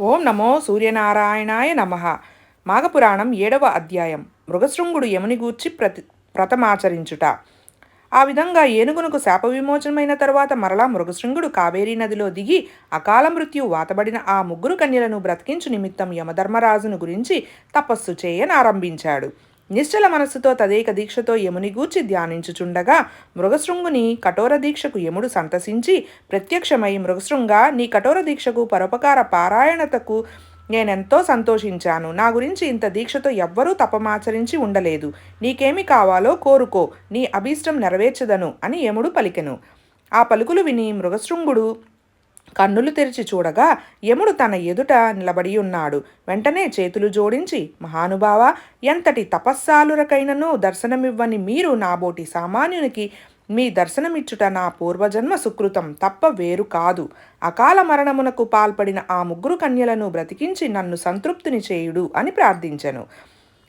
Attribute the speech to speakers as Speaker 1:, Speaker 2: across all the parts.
Speaker 1: ఓం నమో సూర్యనారాయణాయ నమ. మాఘపురాణం ఏడవ అధ్యాయం. మృగశృంగుడు యముని గూర్చి ప్రతి వ్రతమాచరించుట ఆ విధంగా ఏనుగునకు శాప విమోచనమైన తరువాత మరలా మృగశృంగుడు కావేరీ నదిలో దిగి అకాల మృత్యు వాతబడిన ఆ ముగ్గురు కన్యలను బ్రతికించు నిమిత్తం యమధర్మరాజును గురించి తపస్సు చేయనారంభించాడు. నిశ్చల మనస్సుతో తదేక దీక్షతో యముని గూర్చి ధ్యానించుచుండగా మృగశృంగుని కఠోర దీక్షకు యముడు సంతసించి ప్రత్యక్షమై మృగశృంగ నీ కఠోర దీక్షకు పరోపకార పారాయణతకు నేనెంతో సంతోషించాను. నా గురించి ఇంత దీక్షతో ఎవ్వరూ తపమాచరించి ఉండలేదు. నీకేమి కావాలో కోరుకో. నీ అభీష్టం నెరవేర్చదను అని యముడు పలికెను. ఆ పలుకులు విని మృగశృంగుడు కన్నులు తెరిచి చూడగా యముడు తన ఎదుట నిలబడి ఉన్నాడు. వెంటనే చేతులు జోడించి మహానుభావ ఎంతటి తపస్సాలురకైనను దర్శనమివ్వని మీరు నాబోటి సామాన్యునికి మీ దర్శనమిచ్చుట నా పూర్వజన్మ సుకృతం తప్ప వేరు కాదు. అకాల మరణమునకు పాల్పడిన ఆ ముగ్గురు కన్యలను బ్రతికించి నన్ను సంతృప్తిని చేయుడు అని ప్రార్థించెను.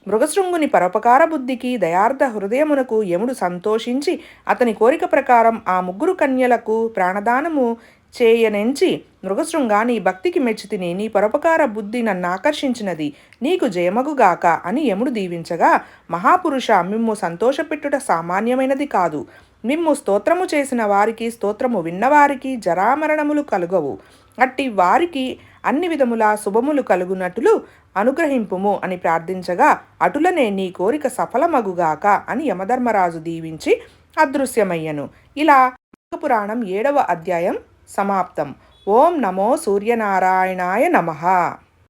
Speaker 1: మృగశృంగుని పరోపకార బుద్ధికి దయార్థ హృదయమునకు యముడు సంతోషించి అతని కోరిక ప్రకారం ఆ ముగ్గురు కన్యలకు ప్రాణదానము చేయనెంచి మృగశృంగా నీ భక్తికి మెచ్చితిని నీ పరోపకార బుద్ధి నన్ను ఆకర్షించినది. నీకు జయమగుగాక అని యముడు దీవించగా మహాపురుష మిమ్ము సంతోషపెట్టుట సామాన్యమైనది కాదు. మిమ్ము స్తోత్రము చేసిన వారికి స్తోత్రము విన్నవారికి జరామరణములు కలుగవు. అట్టి వారికి అన్ని విధముల శుభములు కలుగునట్లు అనుగ్రహింపుము అని ప్రార్థించగా అటులనే నీ కోరిక సఫలమగుగాక అని యమధర్మరాజు దీవించి అదృశ్యమయ్యను. ఇలా పురాణం ఏడవ అధ్యాయం సమాప్తం. ఓం నమో సూర్యనారాయణాయ నమ.